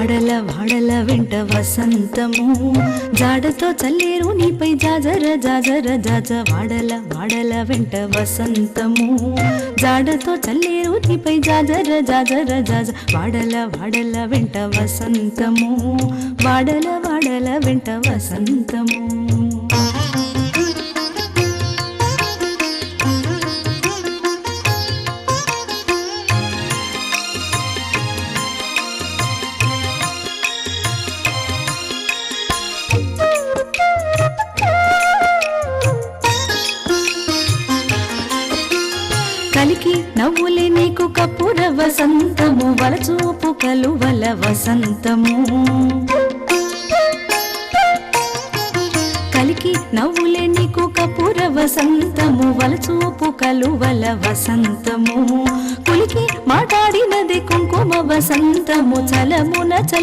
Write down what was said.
వాడల వాడల వెంట వసంతము. జాడతో చల్లేరు నీపై జాజర జాజర జాజ వాడల వాడల వెంట వసంతము. జాడతో చల్లేరు నీపై జాజర జాజర జాజ వాడల వాడల వెంట వసంతము. వాడల వాడల వెంట వసంతము. కలికి నవ్వులే నీకు కపుర వసంతము వలచూపు కలువల వసంతము. కలికి నవ్వులే నీకు కపుర వసంతము వలచూపు కలువల వసంతము. కులికి మాట్లాడినది కుంకుమ వసంతము చలమున చల